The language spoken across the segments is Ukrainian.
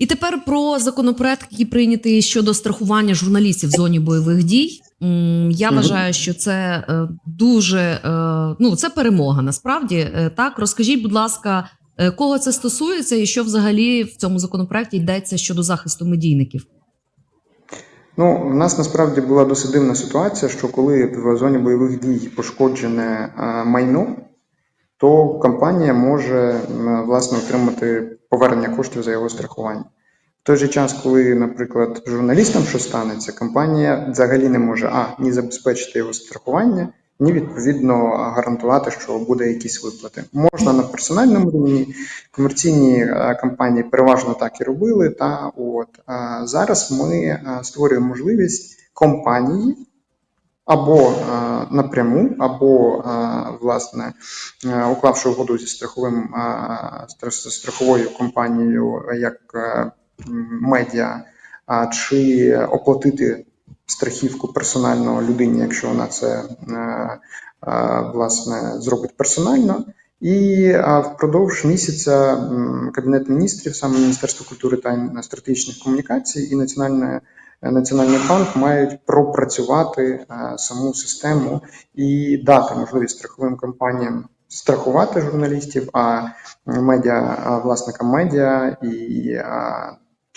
І тепер про законопроект, який прийнятий щодо страхування журналістів в зоні бойових дій. Я вважаю, що це е, дуже е, ну це перемога. Насправді Е, так розкажіть, будь ласка, кого це стосується, і що взагалі в цьому законопроекті йдеться щодо захисту медійників? Ну, в нас насправді була досить дивна ситуація, що коли в зоні бойових дій пошкоджене майно, то компанія може власне отримати повернення коштів за його страхування. В той же час, коли, наприклад, журналістам що станеться, компанія взагалі не може а ні забезпечити його страхування, ні відповідно гарантувати, що буде якісь виплати. Можна на персональному рівні, комерційні е, компанії переважно так і робили. Та от зараз ми е, створюємо можливість компанії або е, напряму, або е, власне е, уклавши угоду зі страховим страховою компанією, як медіа, чи оплатити страхівку персонально людині, якщо вона це власне зробить персонально. І впродовж місяця Кабінет міністрів, саме Міністерство культури та стратегічних комунікацій і Національне Національний банк мають пропрацювати е, саму систему і дати можливість страховим компаніям страхувати журналістів, а медіа а власникам медіа і а,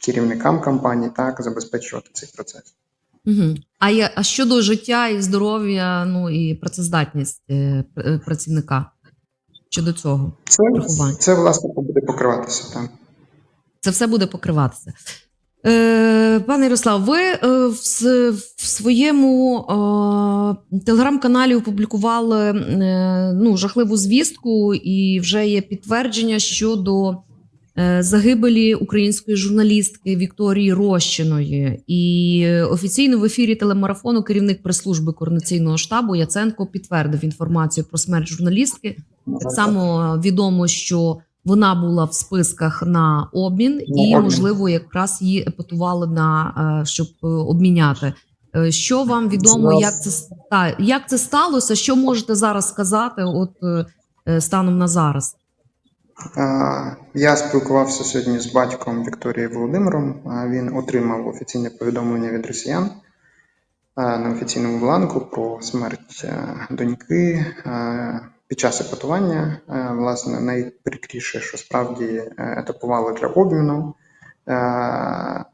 керівникам компаній так забезпечувати цей процес. Угу. А, я, а щодо життя і здоров'я, ну і працездатність е, е, працівника щодо цього, Це, це власне буде покриватися там. це все буде покриватися. Е, пане Ярослав, ви е, в, своєму е, телеграм-каналі опублікували ну, жахливу звістку, і вже є підтвердження щодо загибелі української журналістки Вікторії Рощиної. І офіційно в ефірі телемарафону керівник прес-служби координаційного штабу Яценко підтвердив інформацію про смерть журналістки. Так само відомо, що вона була в списках на обмін, і обмін. можливо, якраз її епатували на е, щоб е, обміняти. Е, Що вам відомо, як це ста- як це сталося? Що можете зараз сказати? От станом на зараз? Я спілкувався сьогодні з батьком Вікторії Володимиром. Він отримав офіційне повідомлення від росіян на офіційному бланку про смерть доньки під час епатування. Е, Власне, найприкріше, що справді е, етапували для обміну. Е,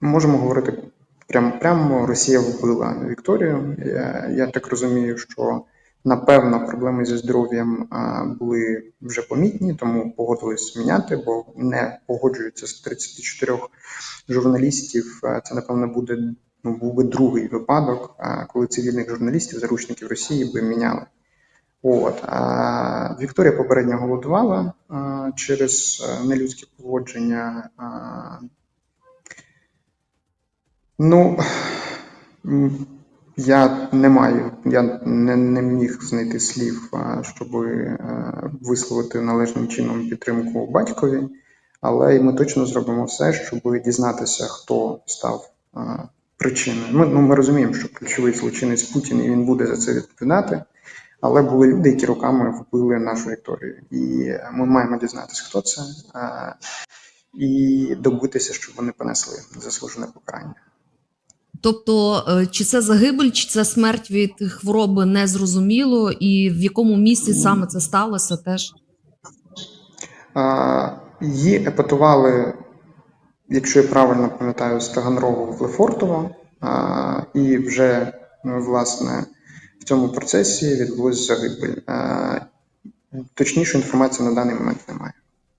Можемо говорити прямо прямо. Росія вбила Вікторію. Я, я так розумію, що Напевно, проблеми зі здоров'ям були вже помітні, тому погодились міняти, бо не погоджуються з 34 журналістів. Це напевно буде ну, був би другий випадок, коли цивільних журналістів, заручників Росії би міняли. От а Вікторія попередньо голодувала а, через е, нелюдське поводження. А, ну я не маю, я не, не міг знайти слів, щоб висловити належним чином підтримку батькові, але ми точно зробимо все, щоб дізнатися, хто став а, причиною. Ми, ну, ми розуміємо, що ключовий злочинець Путін і він буде за це відповідати. Але були люди, які руками вбили нашу Вікторію. І ми маємо дізнатися, хто це, і добитися, щоб вони понесли заслужене покарання. Тобто, е, чи це загибель, чи це смерть від хвороби не зрозуміло, і в якому місці саме це сталося, теж Її епатували, якщо я правильно пам'ятаю, з Таганрогу в Лефортово, і вже ну, власне цьому процесі відбулася загибель. А, Точнішої інформації на даний момент немає.